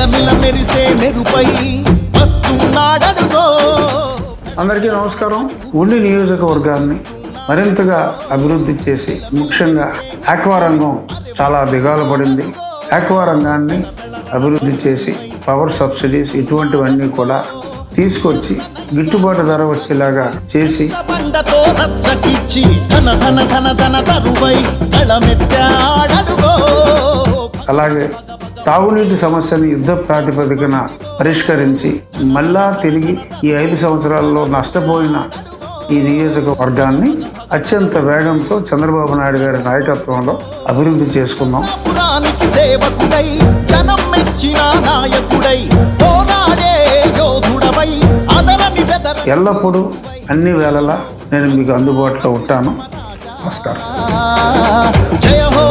మిలమిల మెరిసే మెరుపై వస్తున్నాడడుగో అందరికీ నమస్కారం. ఉండి నియోజకవర్గాన్ని మరింతగా అభివృద్ధి చేసి ముఖ్యంగా ఆక్వా రంగం చాలా దిగాలు పడింది. ఆక్వా రంగాన్ని అభివృద్ధి చేసి పవర్ సబ్సిడీస్ ఇటువంటివన్నీ కూడా తీసుకొచ్చి గిట్టుబాటు ధర వచ్చేలాగా చేసి అలాగే తాగునీటి సమస్యని యుద్ధ ప్రాతిపదికన పరిష్కరించి మళ్ళా తిరిగి ఈ ఐదు సంవత్సరాల్లో నష్టపోయిన ఈ నియోజకవర్గాన్ని అత్యంత వేగంతో చంద్రబాబు నాయుడు గారి నాయకత్వంలో అభివృద్ధి చేసుకున్నాం. ఎల్లప్పుడూ అన్ని వేళలా నేను మీకు అందుబాటులో ఉంటాను. నమస్కారం. జయ హో